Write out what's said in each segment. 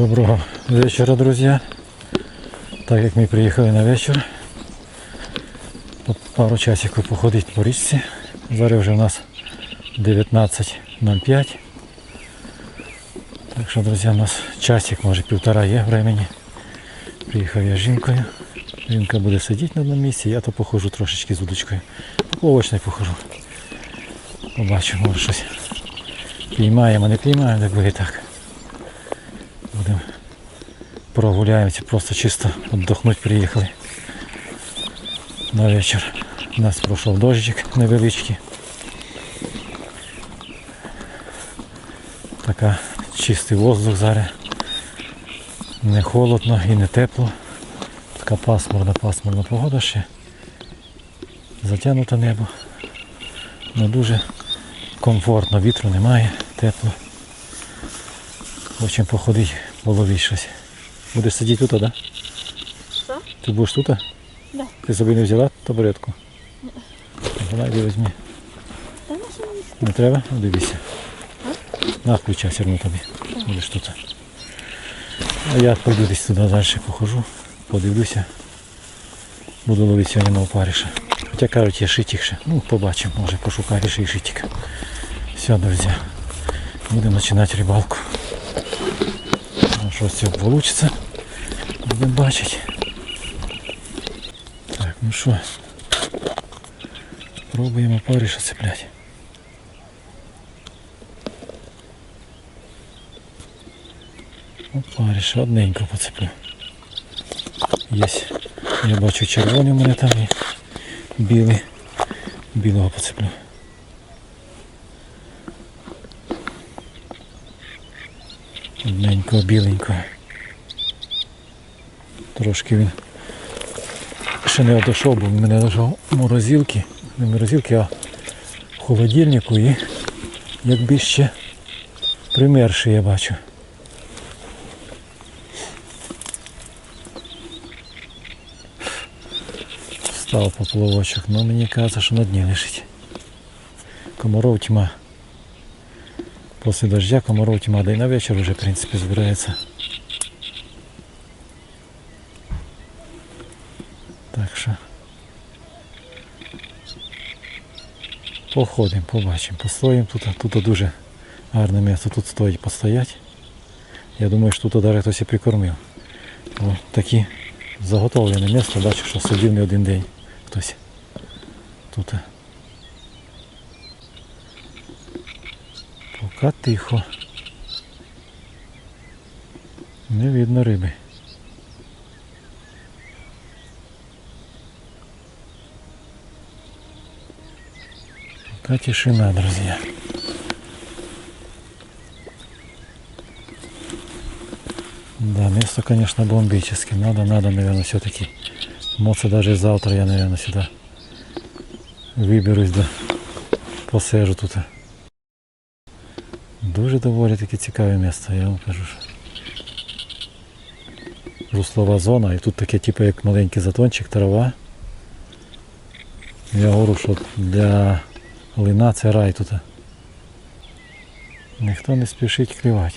Доброго вечора, друзі. Так як ми приїхали на вечір, пару часиків походити по річці. Зараз вже у нас 19.05. Так що, друзі, у нас часик, може півтора є времени. Приїхав я з жінкою. Жінка буде сидіти на одному місці, я то походжу трошечки з удочкою. Поплавочний походжу. Побачу, може щось піймаємо, не піймаємо, так буде так. Будемо прогуляємося, просто чисто віддохнути приїхали на вечір. У нас пройшов дощик невеличкий. Така чистий воздух зараз. Не холодно і не тепло. Така пасмурна, пасмурна погода ще. Затягнуте небо. Не дуже комфортно, вітру немає, тепло. Хочемо походити, половити щось. Будеш сидіти тут, так? Да? Що? Ти будеш тут? Да. Ти собі не взяла табуретку? Давай іди візьми. Та? Не треба? Ну, Дивися. На, включай все одно тобі. Будеш тут. А я пойду десь туди далі похожу, подивлюся. Буду ловити сьогодні на опаріша. Хоча кажуть, є шитік ще. Ну, побачимо, може пошукаю ще і шитік. Все, друзі. Будемо починати рибалку. Що з цього вийде. Будемо бачити. Так, ну що. Пробуємо опаріша цепляти. Опаріш, одненько поцеплю. Є. Я бачу червоний у мене там і білий. Білого поцеплю. Одненько, біленько. Трошки він ще не одійшов, бо він мене лежав в морозилці. Не в морозилці, а в холодильнику і якби ще примерший я бачу. Став поплавочок, але мені кажеться, що на дні лежить. Комаров тьма. Після дождя комаров тьма, да і на вечір вже, в принципі, збирається. Так що. Походимо, побачимо, постоїмо тут. Тут дуже гарне місце, тут стоїть постоять. Я думаю, що тут навіть хтось і прикормив. О, такі заготовлене місце, бачу, що сидів не один день хтось тут. Поки тихо. Не видно риби. Пока тишина, друзья. Да, место, конечно, бомбическое. Надо, надо, наверное, все-таки. Может, даже завтра я, наверное, сюда виберусь, да посижу тут. Дуже доволі таке цікаве місце, я вам кажу. що Руслова зона, і тут таке типу як маленький затончик, трава. Я говорю, що для лина це рай тут. Ніхто не спішить клювати.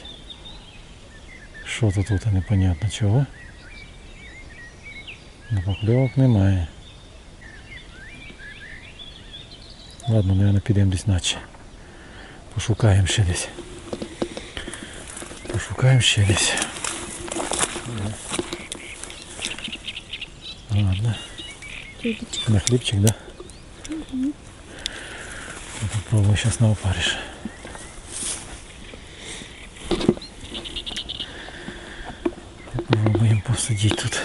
Що то тут непонятно чого. Ну, покльовок немає. Ладно, наверное, підемо десь наче. Пошукаємо ще десь. Пошукаємо ще десь. Ладно. На хлібчик, да? Попробую сейчас на опариш. Попробуем посадить тут.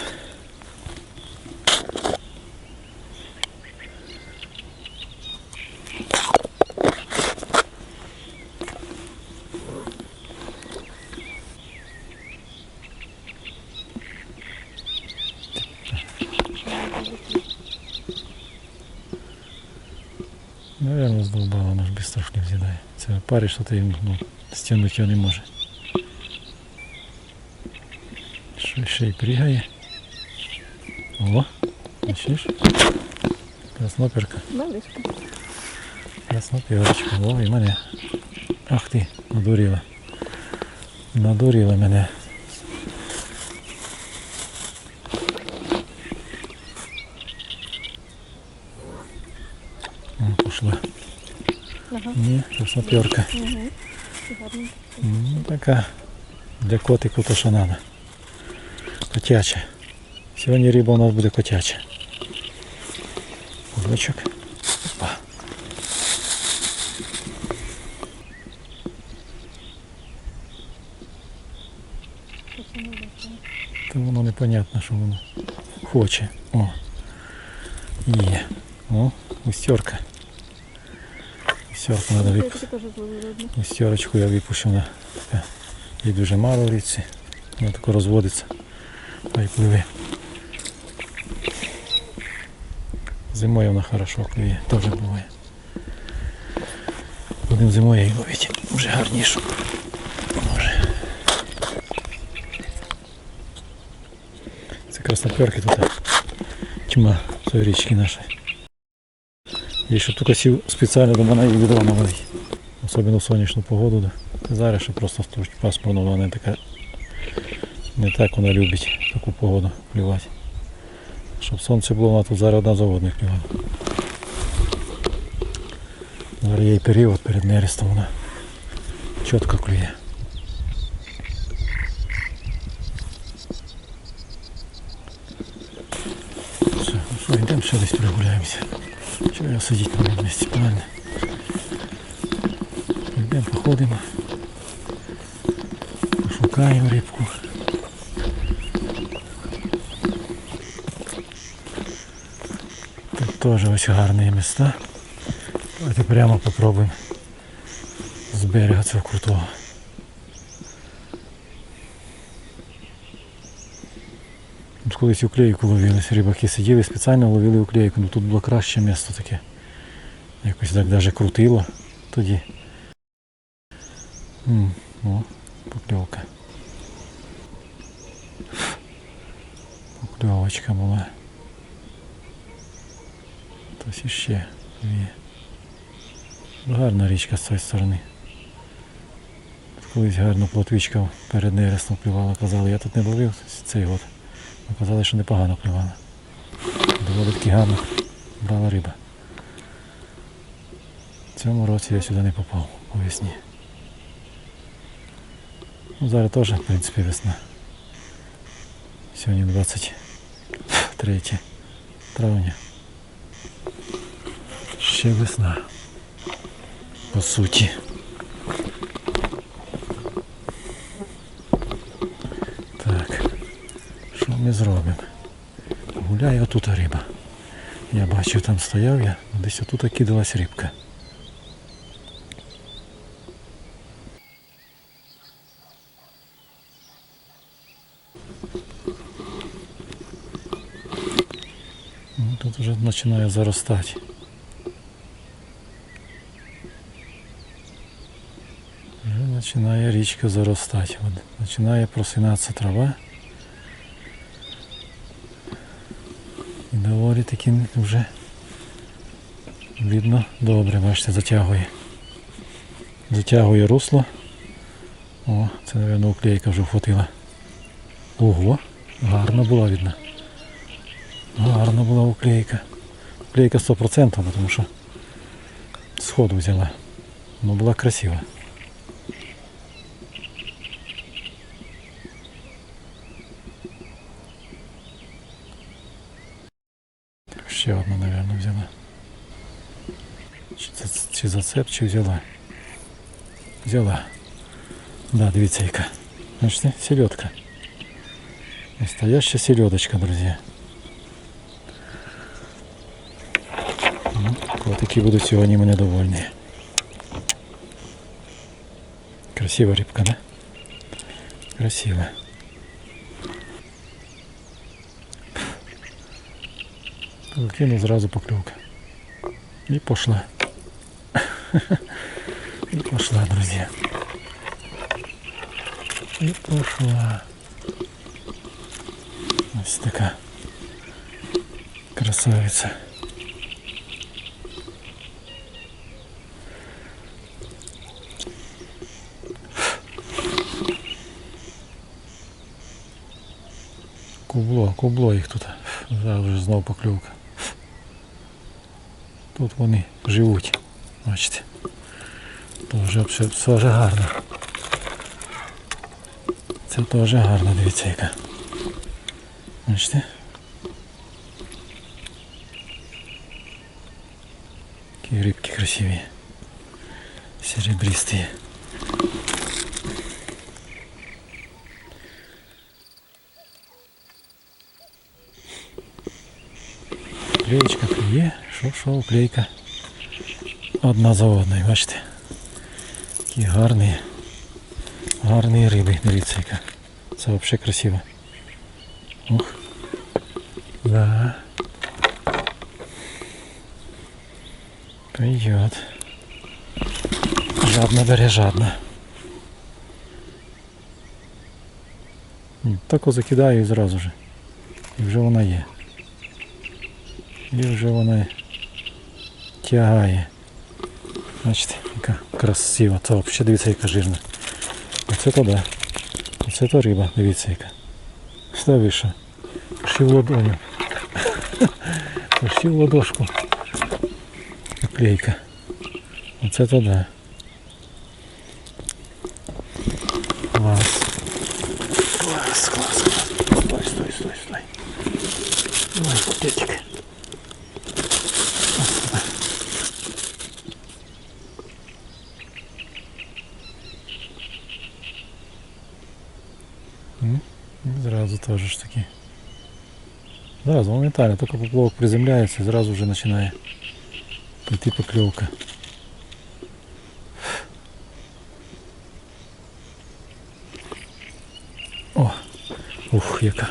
З'їдає. что-то ну, стягнути його не може. Що ще й пригає. О, бачиш? Красноперка. Малишка. Красноперочка. О, і мене. Ах ти, надурила. Надурила мене. О, пошла. Ага. Ні. Угу. Ну, така для котику то що треба. Котяча. Сьогодні риба у нас буде котяча. Кулечок. Опа. Та воно непонятно, що воно хоче. О. Є. О, густерка. Густерку треба вип... одну. Густерочку я випущу на така. Їй дуже мало в річці. Вона тако розводиться. Та й пливе. Зимою вона хорошо клює, теж буває. Будемо зимою її ловити. Вже гарніше. Може. Це красноперки тут. Тьма цієї річки нашої. І щоб тільки сів спеціально до мене її відро наловити. Особливо в сонячну погоду. Зараз ще просто пасмурно, вона не така. Не так вона любить таку погоду клювати. Щоб сонце було, вона тут зараз одна за одною клювала. Зараз є період перед нерестом вона чітко клює. Все, ну що, йдемо ще десь прогуляємося. Чого я сидіти на одному місці, правильно? Йдемо, походимо. Пошукаємо рибку. Тут теж ось гарні міста. Давайте прямо попробуємо з берега цього крутого. Колись уклейку ловились, рибаки сиділи, спеціально ловили уклейку, ну тут було краще місто таке. Якось так навіть крутило тоді. М, О, покльовка. Покльовочка була. Хтось іще є. Гарна річка з цієї сторони. Колись гарно плотвичка перед нерестом плювала. Казали, я тут не ловив цей год. Казали, що непогано плювала. Доволі таки гарно брала риба. В цьому році я сюди не попав по весні. Ну, зараз теж, в принципі, весна. Сьогодні 23 травня. Ще весна. По суті. Так. Що ми зробимо? Гуляє отут риба. Я бачив, там стояв я, десь отут кидалась рибка. Ну, Тут вже починає заростати. Вже починає річка заростати. От Починає просинатися трава. І таки вже видно добре, бачите, затягує. Затягує русло. О, це, мабуть, уклейка вже вхватила. Ого, гарно була видно. Гарна була уклейка. Уклейка 100%, тому що сходу взяла. Ну була красива. Чи, це, чи зацеп, чи взяла? Взяла. Да, дивіться яка. Бачите, селедка. Настоящая селедочка, друзья. Ну, Котики будуть сьогодні мене довольні. Красива рибка, да? Красива. Кину зразу поклевка. И пошла. И пошла, друзья. И пошла. Ось така красавиця. Кубло, кубло їх тут. Зараз вже знов поклювка. Тут вони живуть. Бачите. Тоже все, гарно. Це теж гарно, дивіться яка. Бачите? Які рибки красиві. Серебристі. Клеєчка клює, що, клейка. Одна за одною, бачите. Такі гарні, гарні риби, дивіться яка. Це взагалі красиво. Ух. Да. Пойдет. Жадно бере жадно. М, Тако закидаю і зразу же. І вже вона є. І вже вона тягає. Бачите, яка красива. Це взагалі дивіться, яка жирна. Оце то да. Оце то риба, дивіться яка. Ви що? В ладоню. Пішли в ладошку. Наклейка. Оце то да. Зразу моментально, только поплавок приземляется, зразу вже починає йти покльовка. О! Ух, яка.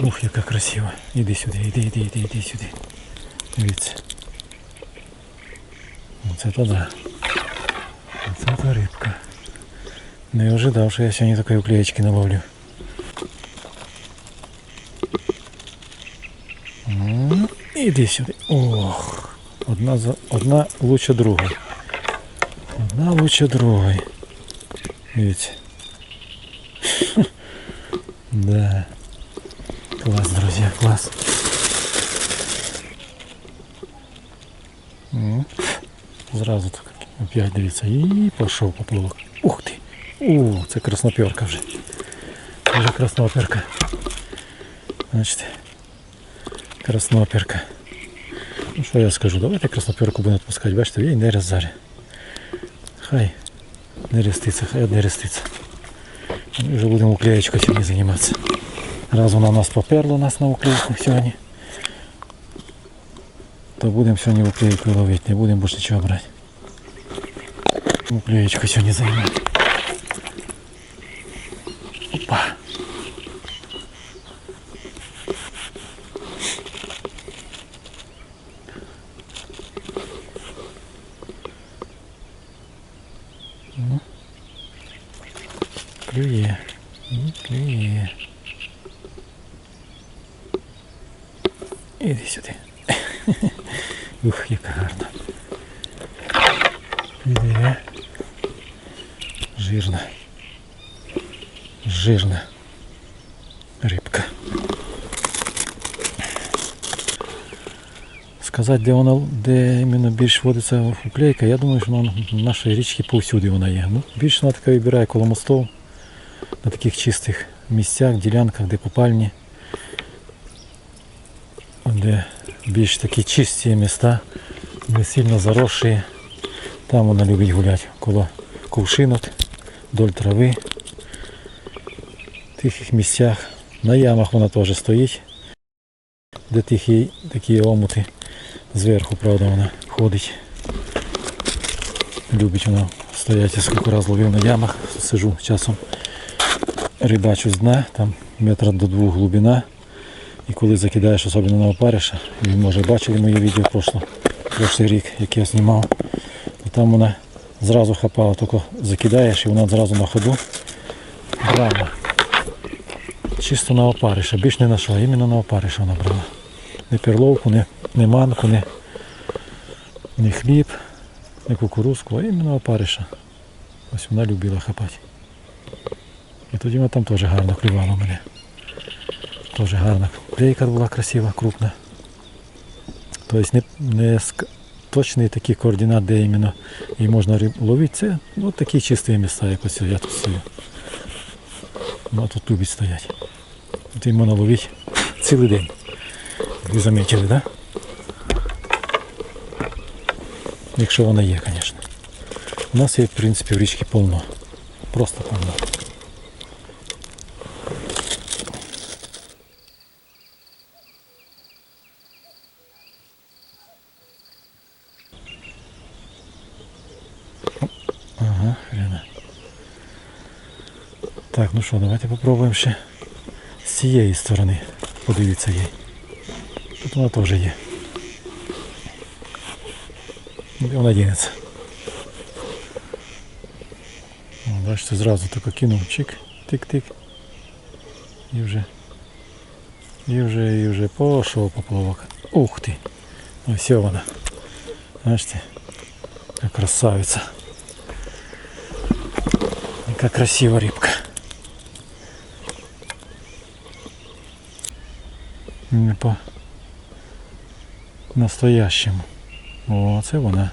Ух, яка красива. Іди сюди, іди, іди, іди, іди сюди. Дивіться. Оце то да. Оце то рибка. Не ожидав, що я сьогодні такої уклеєчки наловлю. Іди сюди. Ох. Одна, за... Одна лучше другої. Одна лучше другої. Дивіться. Да. Класс, друзья, класс. М. Зразу так опять дивіться. І пішов поплавок. Ух ти! У, це красноперка вже. Вже красноперка. Значить, красноперка. Ну що я скажу, давайте красноперку будемо відпускати. Бачите, їй не роззарі. Хай не реститься, хай не реститься. Ми вже будемо уклеєчкою сьогодні займатися. Раз вона у нас поперла нас на уклейку сьогодні. То будемо сьогодні уклейку ловити, не будемо більше нічого брати. Уклеєчку сьогодні займати. І клює. Іди сюди. Ух, яка гарна. Іди. Жирна. Жирна. Рибка. Сказати, де вона, де іменно більш водиться уклейка, я думаю, що в нашій річці повсюди вона є. Ну, більше вона така вибирає коло мостов, на таких чистих місцях, ділянках, де купальні, де більш такі чисті міста, не сильно заросші. Там вона любить гуляти коло кувшинок, вдоль трави, в тихих місцях. На ямах вона теж стоїть, де тихі такі омути. Зверху, правда, вона ходить. Любить вона стоять, я скільки раз ловив на ямах, сижу часом. Рибачу з дна, там метра до двох глибина. І коли закидаєш особливо на опариша, ви може бачили моє відео прошло, прошлий рік, яке я знімав, то там вона зразу хапала, тільки закидаєш і вона зразу на ходу. Брала. Чисто на опариша, більш не на що, іменно на опариша вона брала. Не перловку, не, не манку, не, не хліб, не кукурузку, а іменно опариша. Ось вона любила хапати. І тоді вона там теж гарно клювала мене. Теж гарна. Клейка була красива, крупна. Тобто не, не точні такі координати, де іменно її можна ловити. Це ну, такі чисті місця, як ось я тут стою. Ну, а тут любить стоять. Тут її можна ловити цілий день. Ви замітили, так? Да? Якщо вона є, звісно. У нас є, в принципі, в річці повно. Просто повно. що, давайте попробуємо ще з цієї сторони. Подивіться їй. Тут вона теж є. Де вона дінеться? О, бачите, зразу тако кинув чик, тик-тик. І вже. І вже, і вже пішов поплавок. Ух ти! Ось вона. Бачите? Яка красавиця. Яка красива рибка. Не по настоящему. О, це вона.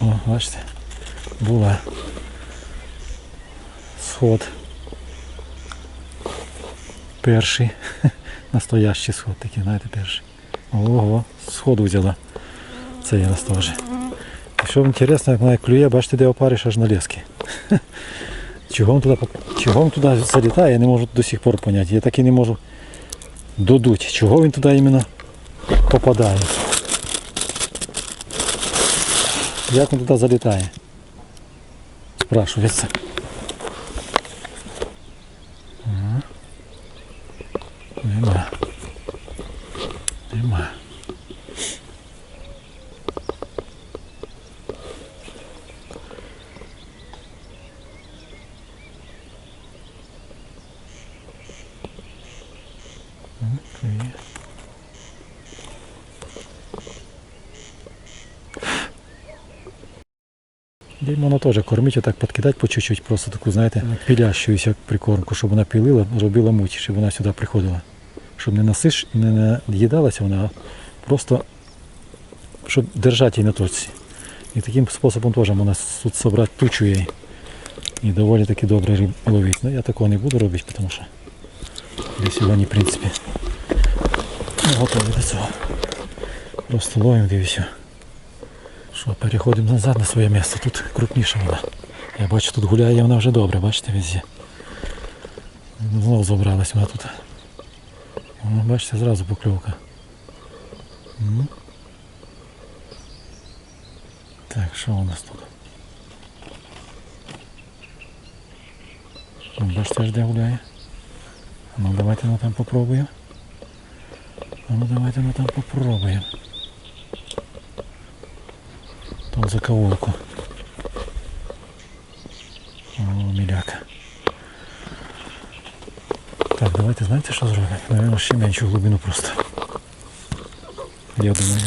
О, бачите. Була. Сход. Перший. Настоящий сход такий, знаєте, перший. Ого, сходу взяла. Це є нас теж. Що інтересно, як вона клює, бачите, де опариш аж на лески. Чого він туди, чого він туди залітає, я не можу до сих пор поняти. Я так і не можу додуть, чого він туди іменно попадає. Як він туди залітає? Спрашується. Ага. Нема. Їй можна теж кормити, так підкидати по чуть-чуть, просто таку, знаєте, пілящуюся прикормку, щоб вона пілила, робила муть, щоб вона сюди приходила. Щоб не насиш, не наїдалася вона, а просто щоб держати її на точці. І таким способом теж можна тут зібрати тучу її. І доволі таки добре риб ловити. Ну я такого не буду робити, тому що для сьогодні, в принципі, не готові до цього. Просто ловимо і все. Що, переходимо назад на своє місце. Тут крупніша вона. Я бачу, тут гуляє вона вже добре, бачите, везде. Знову забралась вона тут. О, бачите, зразу покльовка. Так, що у нас тут? Бачите, аж де гуляє. Ну давайте ми там попробуємо. Ну давайте ми там попробуємо. Там заковулку. О, міляка. Так, давайте знаєте що зробимо? Наверно, ще меншу глибину просто. Я думаю.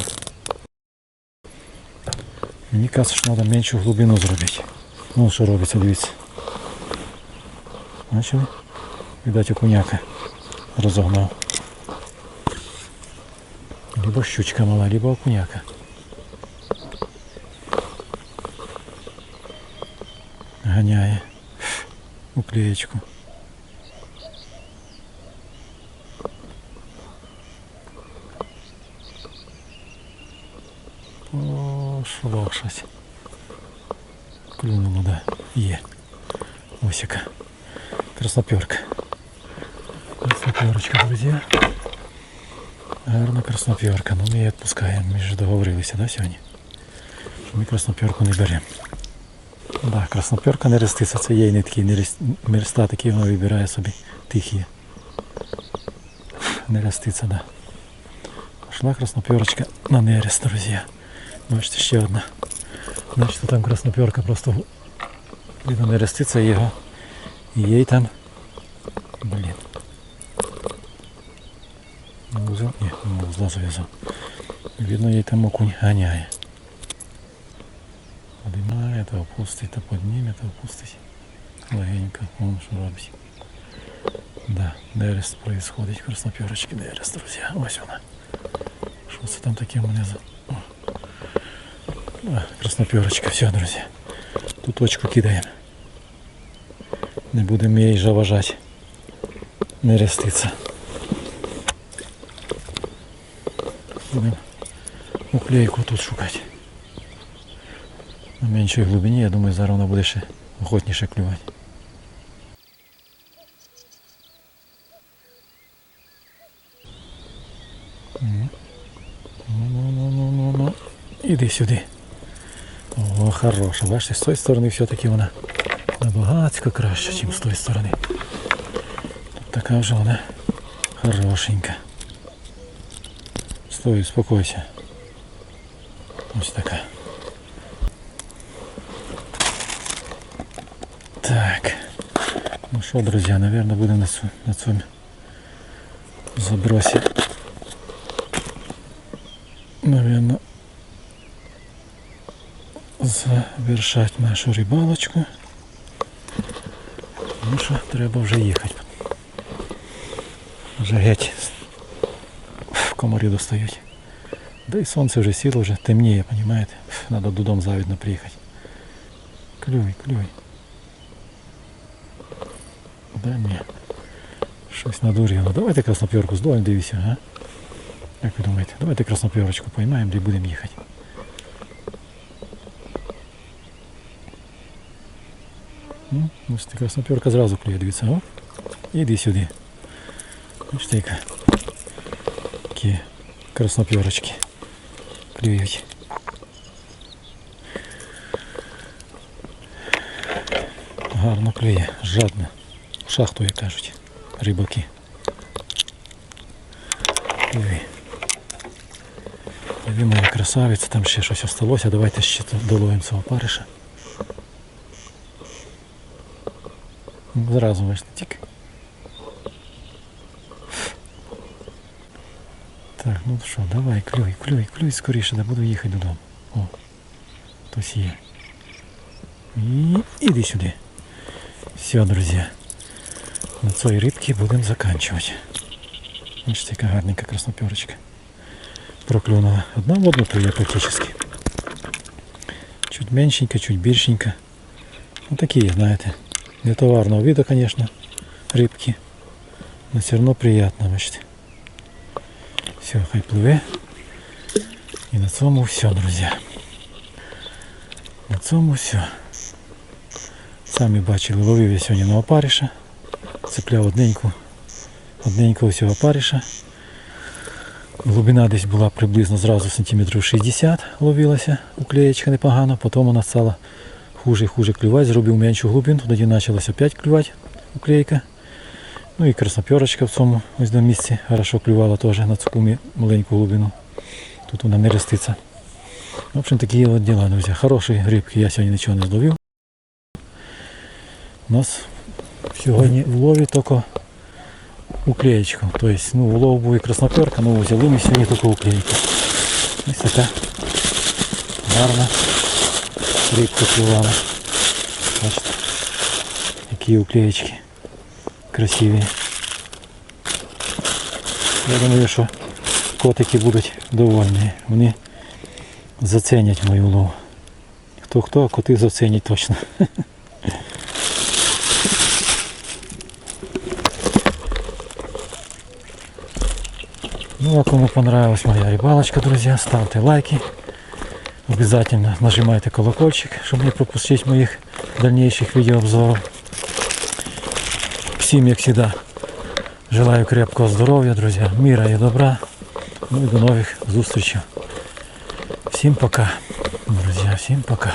Мені кажется, що треба меншу глибину зробити. Ну що робиться, дивіться. Бачили? Видать окуняка розогнав. Либо щучка мала, либо окуняка. у клеєчку. Пошло щось. Клюнуло, да. Є. Ось яка. Красноперка. Красноперочка, друзі. Гарна красноперка. Ну ми її відпускаємо. Ми ж договорилися, да, сьогодні? Що ми красноперку не беремо. Да, красноперка не реститься, це є не такий мерста, такий вона вибирає собі тихі. Не реститься, да. Пошла красноперочка на нерест, друзі. Бачите, ще одна. Значить, там красноперка просто видно не реститься його. І їй там. Блін. Вузел? Ні, вузла зав'язав. Видно, їй там окунь ганяє. Поднимає, то опустить, то підніме, то опустить. Легенько, вон що робить. Да, нерест происходить, красноперочки нерест, друзі. Ось вона. Що Що це там таке у мене за. О. А, красноперочка, все, друзі. Тут точку кидаємо. Не будемо її заважати. Не реститься. Будемо уклейку тут шукати. На меншій глибині, я думаю, зараз вона буде ще охотніше клювати. Ну, ну, ну, ну, ну, ну. Іди сюди. О, хороша. Бачите, з тої сторони все-таки вона набагато краще, ніж з тої сторони. Тут така вже вона хорошенька. Стой, успокойся. Ось така. Ну що, друзі, наверное, будемо на, цю- на цьому забросі. Наверное, завершать нашу рибалочку. Ну що, треба вже їхати. Вже геть в комарі достають. Да і сонце вже сіло, вже темніє, розумієте? Треба додому завідно приїхати. Клюй, клюй. Да ні. Щось надуріло. Давайте краснопьорку здолаємо, дивіться, а? Як ви думаєте? Давайте краснопьорочку поймаємо, де будемо їхати. Ну, ось така краснопьорка зразу клює, дивіться, о. Іди сюди. Бачите, яка. Такі краснопьорочки клюють. Гарно клює, жадно. Шахту, як кажуть, рибаки. Диви. Моя красавиця, там ще щось осталося. Давайте ще доловимо цього париша. Ну, Зразу бачите, тік. Так, ну що, давай, клюй, клюй, клюй скоріше, да буду їхати додому. О, хтось є. І іди сюди. Все, друзі. На цій рибці будемо заканчувати. Бачите, яка гарненька красноперочка. Проклюнула. Одна в одну клює практично. Чуть меншенька, чуть більшенька. Ну такі, знаєте, не товарного виду, конечно, рибки. Но все равно приятно, бачите. Все, хай пливе. І на цьому все, друзі. На цьому все. Самі бачили, ловив я сьогодні на опариша. Цепляв одненьку, одненького всього опариша. Глибина десь була приблизно зразу сантиметрів 60 ловилася, уклеєчка непогано, потім вона стала хуже і хуже клювати, зробив меншу глибину, тоді почалася опять клювати уклейка. Ну і красноперочка в цьому ось на місці хорошо клювала теж на цю мі- маленьку глибину. Тут вона не реститься. В общем, такі от діла, друзі. Хороші рибки, я сьогодні нічого не зловив. У нас сьогодні в лові тільки уклеєчка. Тобто, ну, улов був і красноперка, ну взяли ми сьогодні тільки уклейку. Ось така гарна рибка клювала. Бачите, які уклеєчки красиві. Я думаю, що котики будуть довольні. Вони зацінять мою улов. Хто хто, а коти зацінять точно. Ну а кому понравилась моя рыбалочка, друзья, ставьте лайки. Обязательно нажимайте колокольчик, чтобы не пропустить моих дальнейших видеообзоров. Всім, як завжди, желаю крепкого здоров'я, друзі, мира і добра. Ну і до нових зустрічей. Всім пока, друзі, всім пока.